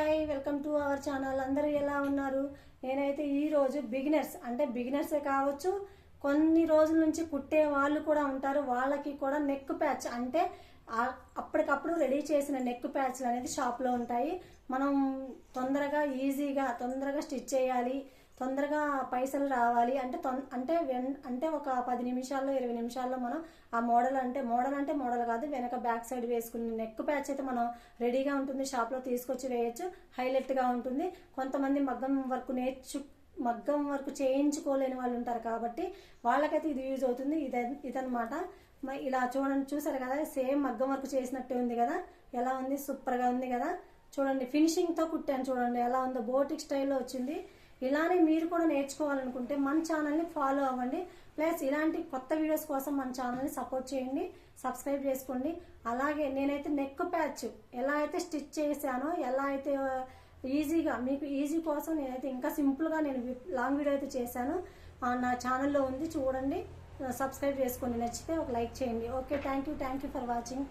Hi welcome to our channel. అందరూ ఎలా ఉన్నారు? నేనైతే ఈ రోజు బిగినర్స్ అంటే బిగినర్సే కావచ్చు కొన్ని రోజుల నుంచి కుట్టే వాళ్ళు కూడా ఉంటారు. వాళ్ళకి కూడా నెక్ ప్యాచ్ అంటే అప్పటికప్పుడు రెడీ చేసిన నెక్ ప్యాచ్లు అనేది షాప్లో ఉంటాయి. మనం తొందరగా ఈజీగా తొందరగా స్టిచ్ చేయాలి. తొందరగా పైసలు రావాలి. అంటే తొం- అంటే వెన్- అంటే ఒక పది నిమిషాల్లో ఇరవై నిమిషాల్లో మనం ఆ మోడల్ అంటే మోడల్ అంటే మోడల్ కాదు వెనక బ్యాక్ సైడ్ వేసుకుని నెక్ ప్యాచ్ అయితే మనం రెడీగా ఉంటుంది షాప్లో తీసుకొచ్చి వేయచ్చు హైలైట్గా ఉంటుంది. కొంతమంది మగ్గం వర్క్ నేర్చు మగ్గం వర్క్ చేయించుకోలేని వాళ్ళు ఉంటారు కాబట్టి వాళ్ళకైతే ఇది యూజ్ అవుతుంది. ఇదే ఇదనమాట ఇలా చూడండి చూసారు కదా సేమ్ మగ్గం వర్క్ చేసినట్టే ఉంది కదా. ఎలా ఉంది? సూపర్గా ఉంది కదా. చూడండి ఫినిషింగ్తో కుట్టాను చూడండి ఎలా ఉందో బోటిక్ స్టైల్లో వచ్చింది. ఇలానే మీరు కూడా నేర్చుకోవాలనుకుంటే మన ఛానల్ని ఫాలో అవ్వండి. ప్లస్ ఇలాంటి కొత్త వీడియోస్ కోసం మన ఛానల్ని సపోర్ట్ చేయండి. సబ్స్క్రైబ్ చేసుకోండి. అలాగే నేనైతే నెక్ ప్యాచ్ ఎలా అయితే స్టిచ్ చేశానో ఎలా అయితే ఈజీగా మీకు ఈజీ కోసం నేనైతే ఇంకా సింపుల్గా నేను వి- లాంగ్ వీడియో అయితే చేశాను. ఆ, నా ఛానల్లో ఉంది చూడండి. సబ్స్క్రైబ్ చేసుకోండి. నచ్చితే ఒక లైక్ చేయండి. Okay thank you thank you for watching.